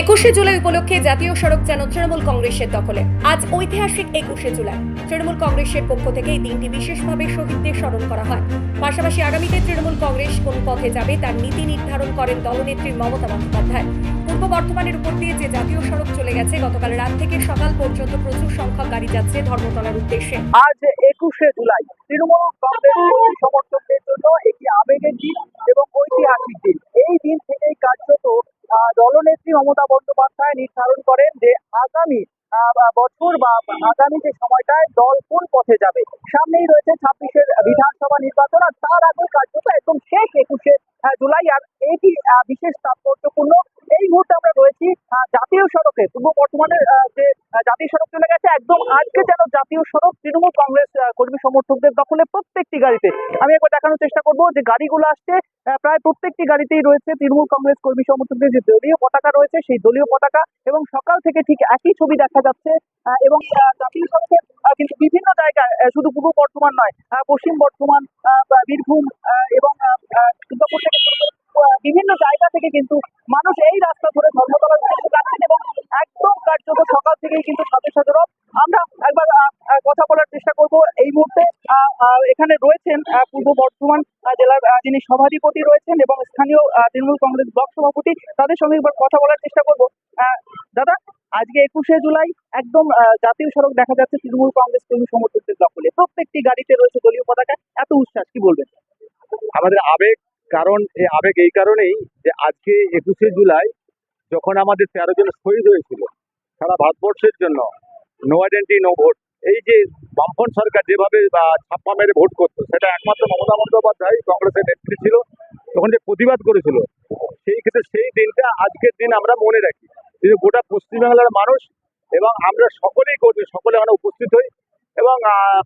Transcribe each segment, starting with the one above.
একুশে জুলাই উপলক্ষে জাতীয় সড়ক যেন তৃণমূল কংগ্রেসের দখলে। আজ ঐতিহাসিক একুশে জুলাই। তৃণমূল কংগ্রেসের পক্ষ থেকে এই দিনটি বিশেষভাবে শহীদদের স্মরণ করা হয়। পাশাপাশি আগামীতে তৃণমূল কংগ্রেস কোন পথে যাবে তার নীতি নির্ধারণ করেন দলনেত্রী মমতা বন্দ্যোপাধ্যায়। পূর্ব বর্ধমানের উপর দিয়ে যে জাতীয় সড়ক চলে গেছে, গতকাল রাত থেকে সকাল পর্যন্ত প্রচুর সংখ্যক গাড়ি যাচ্ছে ধর্মতলার উদ্দেশ্যে। আজ একুশে জুলাই। তৃণমূল কংগ্রেস সমর্থকদের জন্য একটি আবেগের দিন এবং ঐতিহাসিক দিন। এই দিন থেকেই কার্যত দলনেত্রী মমতা বন্দ্যোপাধ্যায় নির্ধারণ করেন যে আগামী বছর বা আগামী যে সময়টায় দল কোন পথে যাবে। সামনেই রয়েছে ছাব্বিশের একদম আজকে যেন জাতীয় সড়ক তৃণমূল কংগ্রেস কর্মী সমর্থকদের দখলে প্রত্যেকটি গাড়িতে। আমি একবার দেখানোর চেষ্টা করব যে গাড়িগুলো আসছে প্রায় প্রত্যেকটি গাড়িতেই রয়েছে তৃণমূল কংগ্রেস কর্মী সমর্থকদের যে দলীয় পতাকা রয়েছে সেই দলীয় পতাকা এবং সকাল থেকে ঠিক একই ছবি দেখা যাচ্ছে এবং জাতীয় সড়কে আহ, কিন্তু বিভিন্ন জায়গায় শুধু পূর্ব বর্ধমান নয় পশ্চিম বর্ধমান বীরভূম এবং বিভিন্ন জায়গা থেকে কিন্তু এখানে রয়েছেন পূর্ব বর্ধমান জেলার যিনি সভাধিপতি রয়েছেন এবং স্থানীয় তৃণমূল কংগ্রেস ব্লক সভাপতি, তাদের সঙ্গে একবার কথা বলার চেষ্টা করব। দাদা, আজকে একুশে জুলাই একদম জাতীয় সড়ক দেখা যাচ্ছে তৃণমূল কংগ্রেস কর্মী সমর্থকদের দখলে। প্রত্যেকটি গাড়িতে রয়েছে দলীয় পতাকা। এত উচ্ছ্বাস, কি বলবেন? আমাদের আবেগ, কারণ এই আবেগ এই কারণেই যে আজকে একুশে জুলাই যখন আমাদের তেরো জন শহীদ হয়েছিল, সারা ভারতবর্ষের জন্য নো আইডেন্টি নো ভোট এই যে বামফ্রন্ট সরকার যেভাবে ছাপ্পা মেরে ভোট করতো, সেটা একমাত্র মমতা বন্দ্যোপাধ্যায়, কংগ্রেসের নেত্রী ছিল, তখন যে প্রতিবাদ করেছিল, সেই ক্ষেত্রে সেই দিনটা, আজকের দিন আমরা মনে রাখি। কিন্তু গোটা পশ্চিমবাংলার মানুষ, এবং আমরা সকলেই করি সকলে আমরা উপস্থিত হই, এবং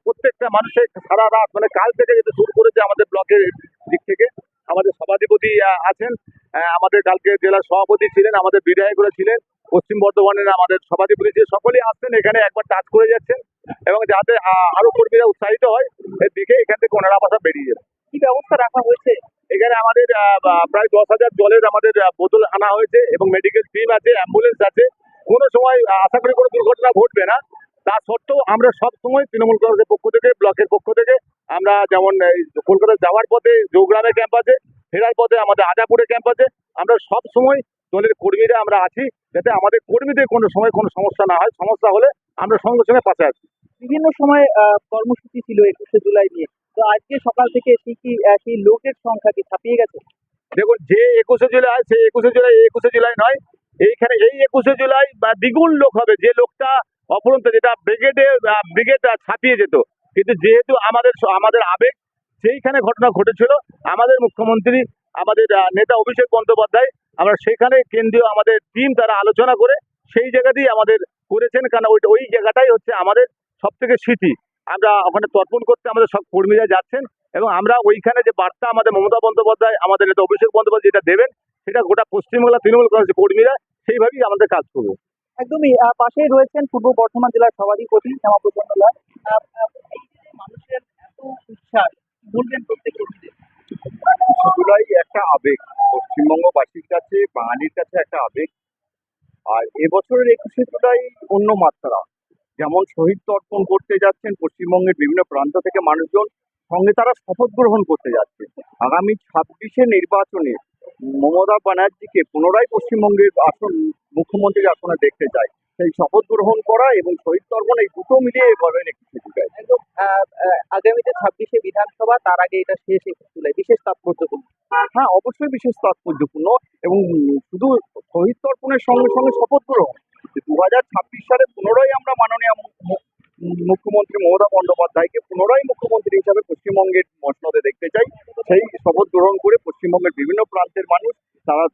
প্রত্যেকটা মানুষের সারা রাত মানে কাল থেকে যেটা শুরু করেছে আমাদের ব্লকের দিক থেকে, আমাদের সভাধিপতি আছেন আমাদের কালকে জেলার সভাপতি ছিলেন, আমাদের বিধায়করা ছিলেন, পশ্চিম বর্ধমানের আমাদের সভাধিপতি ছিলেন, সকলেই আসছেন, এখানে একবার টাচ করে যাচ্ছেন এবং যাতে আরও কর্মীরা উৎসাহিত হয় এর দিকে এখান থেকে ওনারা বাসা বেরিয়ে যাবে। কি ব্যবস্থা রাখা হয়েছে? এখানে আমাদের প্রায় দশ হাজার জলের আমাদের বোতল আনা হয়েছে এবং মেডিকেল টিম আছে অ্যাম্বুলেন্স আছে। কোনো সময় আশা করি কোনো দুর্ঘটনা ঘটবে না। তা সত্ত্বেও আমরা সব সময় তৃণমূল কংগ্রেসের পক্ষ থেকে ব্লকের পক্ষ থেকে আমরা যেমন কলকাতা যাওয়ার পথে জৌগ্রামে ক্যাম্প আছে ফেরার পথে আমাদের আজাপুরে ক্যাম্প আছে আমরা সব সময় দলের কর্মীরা আমরা আছি যাতে আমাদের কর্মীদের কোনো সময় কোনো সমস্যা না হয়। সমস্যা হলে আমরা সঙ্গে সঙ্গে পাশে আছি বিভিন্ন সময় কর্মসূচি ছিল একুশে জুলাই নিয়ে। তো আজকে সকাল থেকে কি আহ, সেই লোকের সংখ্যা কি ছাপিয়ে গেছে? দেখুন যে একুশে জুলাই সেই একুশে জুলাই একুশে জুলাই নয় এইখানে এই একুশে জুলাই বা দ্বিগুণ লোক হবে। যে লোকটা অপরন্ত যেটা ব্রিগেডে ব্রিগেড ছাপিয়ে যেত। কিন্তু যেহেতু আমাদের আমাদের আবেগ সেইখানে ঘটনা ঘটেছিল। আমাদের মুখ্যমন্ত্রী আমাদের নেতা অভিষেক বন্দ্যোপাধ্যায় আমরা সেখানে কেন্দ্রীয় আমাদের টিম তারা আলোচনা করে সেই জায়গাতেই আমাদের করেছেন। কারণ ওই ওই জায়গাটাই হচ্ছে আমাদের সব থেকে স্মৃতি। আমরা ওখানে তর্পণ করতে আমাদের সব কর্মীরা যাচ্ছেন এবং আমরা ওইখানে যে বার্তা আমাদের মমতা বন্দ্যোপাধ্যায় আমাদের নেতা অভিষেক বন্দ্যোপাধ্যায় যেটা দেবেন সেটা গোটা পশ্চিমবাংলা তৃণমূল কংগ্রেসের কর্মীরা সেইভাবেই আমাদের কাজ করবে। একদমই পাশেই রয়েছেন পূর্ব বর্ধমান জেলার সভাধিপতি শ্যামাপ্রচন্ড লাল আহ, আহ, এই যে মানুষের এত উচ্ছ্বাস বলবেন প্রত্যেক কর্মীদের? জুলাই একটা আবেগ। পশ্চিমবঙ্গবাসীর কাছে বাঙালির কাছে একটা আবেগ। আর এবছরের একুশে জুলাই অন্য মাত্রা। যেমন শহীদ তর্পণ করতে যাচ্ছেন পশ্চিমবঙ্গের বিভিন্ন প্রান্ত থেকে মানুষজন সঙ্গে তারা শপথ গ্রহণ করতে যাচ্ছে। আগামী ছাব্বিশে নির্বাচনে মমতা ব্যানার্জিকে পুনরায় পশ্চিমবঙ্গের আসন মুখ্যমন্ত্রীর আসনে দেখতে চায় সেই শপথ গ্রহণ করা এবং শহীদ তর্পণ এই দুটো মিলিয়ে একদম আহ, আহ, আগামীতে ছাব্বিশে বিধানসভা তার আগে এটা শেষ একুশে জুলাই। বিশেষ তাৎপর্যপূর্ণ হ্যাঁ অবশ্যই বিশেষ তাৎপর্যপূর্ণ এবং শুধু শহীদ তর্পণের সঙ্গে সঙ্গে শপথ গ্রহণ। দু হাজার ছাব্বিশ সালে পুনরায় আমরা মুখ্যমন্ত্রী মমতা বন্দ্যোপাধ্যায়কে পুনরায় মুখ্যমন্ত্রী হিসাবে পশ্চিমবঙ্গের মসনদে দেখতে চাই। সেই শপথ গ্রহণ করে পশ্চিমবঙ্গের বিভিন্ন প্রান্তের মানুষ, তারা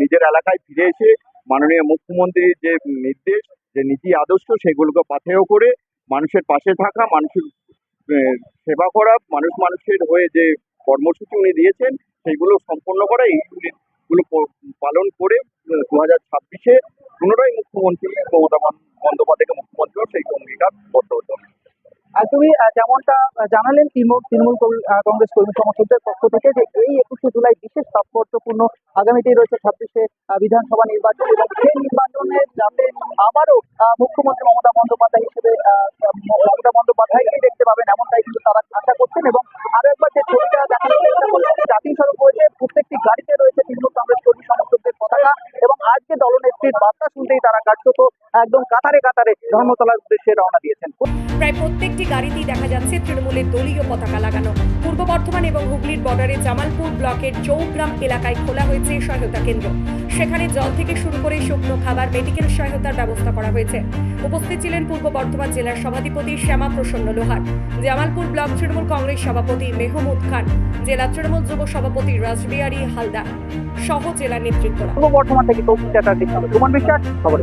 নিজের এলাকায় ফিরে এসে মাননীয় মুখ্যমন্ত্রীর যে নির্দেশ, যে নীতি আদর্শ, সেগুলোকে পাথেয় করে মানুষের পাশে থাকা, মানুষের সেবা করা, মানুষ মানুষের হয়ে যে কর্মসূচি উনি দিয়েছেন, সেইগুলো সম্পন্ন করা এইগুলো প- পালন করে দু হাজার ছাব্বিশে পুনরায় মুখ্যমন্ত্রী মমতা বন্দ- বন্দ্যোপাধ্যায়কে মুখ্যমন্ত্রী সেই অঙ্গীকার বদ্ধ হতে হবে একদমই আহ, যেমনটা আহ, জানালেন, তৃণমূল কংগ্রেস কর্মী সমর্থকদের পক্ষ থেকে যে এই একুশে জুলাই বিশেষ তাৎপর্যপূর্ণ আগামীতেই রয়েছে ছাব্বিশে বিধানসভা নির্বাচন এবং সেই নির্বাচনে যাতে আবারও মুখ্যমন্ত্রী মমতা বন্দ্যোপাধ্যায় হিসেবে মমতা বন্দ্যোপাধ্যায়কেই দেখতে পাবেন এমনটাই কিন্তু তারা আশা করছেন এবং আরও একবার যে ছবিটা দেখানোর চেষ্টা করছেন জাতীয় সড়ক রয়েছে প্রত্যেকটি গাড়িতে রয়েছে তৃণমূল কংগ্রেস কর্মী সমর্থকদের পতাকা এবং আজকে দলনেত্রীর বার্তা একদম কাতারে কাতারে ধর্মতলার উদ্দেশ্যে রওনা দিয়েছেন। প্রায় প্রত্যেকটি গাড়িতেই দেখা যাচ্ছে তৃণমূলের দলীয় পতাকা লাগানো। পূর্ব বর্ধমান এবং হুগলির বর্ডারে জামালপুর ব্লকের চৌগ্রাম এলাকায় খোলা হয়েছে সহায়তা কেন্দ্র। সেখানে জল থেকে শুরু করে শুকনো খাবার মেডিকেল সহায়তার ব্যবস্থা করা হয়েছে। উপস্থিত ছিলেন পূর্ব বর্ধমান জেলার সভাধিপতি শ্যামা প্রসন্ন লোহার জামালপুর ব্লক তৃণমূল কংগ্রেস সভাপতি মেহমুদ খান জেলা তৃণমূল যুব সভাপতি রাসবিহারী হালদার সহ জেলা নেতৃত্বরা। পূর্ব বর্ধমান থেকে কৌশিক চ্যাটার্জির সঙ্গে সুমন বিশ্বাস খবর